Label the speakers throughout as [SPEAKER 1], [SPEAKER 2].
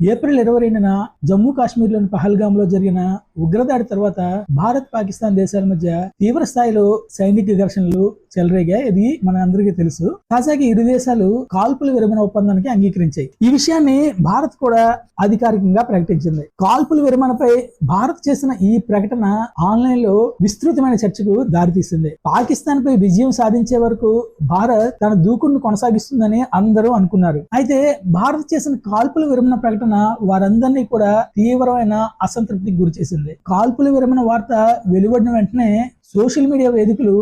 [SPEAKER 1] April ఇరవై రెండున జమ్మూ కాశ్మీర్లోని పహల్గామ్లో జరిగిన ఉగ్రదాడి తర్వాత భారత్ పాకిస్తాన్ దేశాల మధ్య తీవ్ర స్థాయిలో సైనిక ఘర్షణలు చెలరేగాయి. ఇది మన అందరికీ తెలుసు. తాజాగా ఇరు దేశాలు కాల్పుల విరమణ ఒప్పందానికి అంగీకరించాయి. ఈ విషయాన్ని భారత్ కూడా అధికారికంగా ప్రకటించింది. కాల్పుల విరమణపై భారత్ చేసిన ఈ ప్రకటన ఆన్లైన్లో విస్తృతమైన చర్చకు దారితీసింది. పాకిస్తాన్ పై విజయం సాధించే వరకు భారత్ తన దూకుడును కొనసాగిస్తుందని అందరూ అనుకున్నారు. అయితే భారత్ చేసిన కాల్పుల విరమణ ప్రకటన వారందరినీ కూడా తీవ్రమైన అసంతృప్తికి గురి చేసింది. కాల్పుల విరమణ వార్త వెలువడిన వెంటనే సోషల్ మీడియా వేదికలు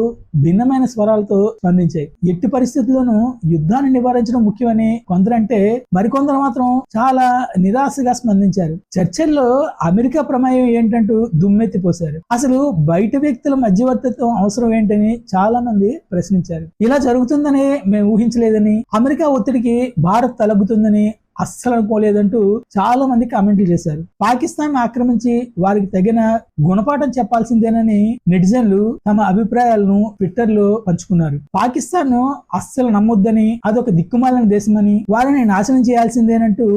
[SPEAKER 1] భిన్నమైన స్వరాలతో స్పందించాయి. ఎట్టి పరిస్థితుల్లోనూ యుద్ధాన్ని నివారించడం ముఖ్యమని కొందరంటే మరికొందరు మాత్రం చాలా నిరాశగా స్పందించారు. చర్చల్లో అమెరికా ప్రమేయం ఏంటంటూ దుమ్మెత్తిపోశారు. అసలు బయట వ్యక్తుల మధ్యవర్తిత్వం అవసరం ఏంటని చాలా మంది ప్రశ్నించారు. ఇలా జరుగుతుందని మేము ఊహించలేదని అమెరికా ఒత్తిడికి భారత్ తలగ్గుతుందని అస్సలు అనుకోలేదంటూ చాలా మంది కామెంట్లు చేశారు. పాకిస్తాన్ ఆక్రమించి వారికి తగిన గుణపాఠం చెప్పాల్సిందేనని నెటిజన్లు తమ అభిప్రాయాలను ట్విట్టర్లో పంచుకున్నారు. పాకిస్తాన్ను అస్సలు నమ్మొద్దని అదొక దిక్కుమాలిన దేశమని వారిని నాశనం చేయాల్సిందేనంటూ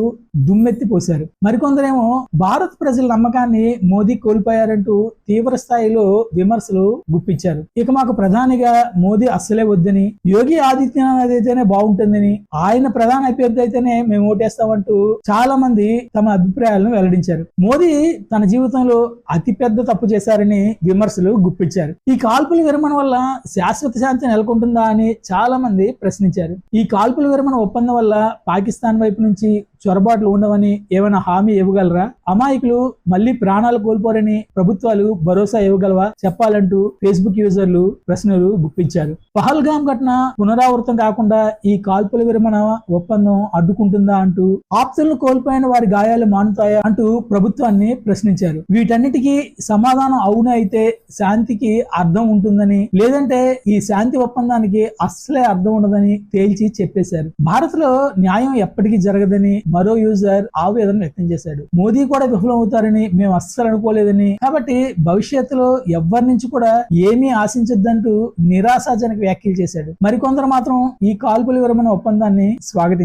[SPEAKER 1] దుమ్మెత్తి పోశారు. మరికొందరేమో భారత్ ప్రజల నమ్మకాన్ని మోదీ కోల్పోయారంటూ తీవ్ర స్థాయిలో విమర్శలు గుప్పించారు. ఇక మాకు ప్రధానిగా మోదీ అస్సలే వద్దని యోగి ఆదిత్యనాథ్ అయితేనే బాగుంటుందని ఆయన ప్రధాన అభ్యర్థి అయితేనే మేము ఓటే చేస్తామంటూ చాలా మంది తమ అభిప్రాయాలను వెల్లడించారు. మోదీ తన జీవితంలో అతి పెద్ద తప్పు చేశారని విమర్శలు గుప్పించారు. ఈ కాల్పుల విరమణ వల్ల శాశ్వత శాంతి నెలకొంటుందా అని చాలా మంది ప్రశ్నించారు. ఈ కాల్పుల విరమణ ఒప్పందం వల్ల పాకిస్తాన్ వైపు నుంచి చొరబాట్లు ఉండవని ఏమైనా హామీ ఇవ్వగలరా? అమాయకులు మళ్ళీ ప్రాణాలు కోల్పోరని ప్రభుత్వాలు భరోసా ఇవ్వగలవా? చెప్పాలంటూ ఫేస్బుక్ యూజర్లు ప్రశ్నలు గుప్పించారు. పహల్గామ్ ఘటన పునరావృతం కాకుండా ఈ కాల్పుల విరమణ ఒప్పందం అడ్డుకుంటుందా అంటూ ఆప్షన్లు కోల్పోయిన వారి గాయాలు మానుతాయా అంటూ ప్రభుత్వాన్ని ప్రశ్నించారు. వీటన్నిటికీ సమాధానం అవును అయితే శాంతికి అర్థం ఉంటుందని లేదంటే ఈ శాంతి ఒప్పందానికి అస్సలే అర్థం ఉండదని తేల్చి చెప్పేశారు. భారత్లో న్యాయం ఎప్పటికీ జరగదని మరో యూజర్ ఆవేదన వ్యక్తం చేశాడు. మోదీ కూడా విఫలమవుతారని మేము అస్సలు అనుకోలేదని. కాబట్టి భవిష్యత్తులో ఎవ్వరి నుంచి కూడా ఏమీ ఆశించొద్దంటూ నిరాశాజనక వ్యాఖ్యలు చేశాడు. మరికొందరు మాత్రం ఈ కాల్పుల విరమణ ఒప్పందాన్ని స్వాగతించారు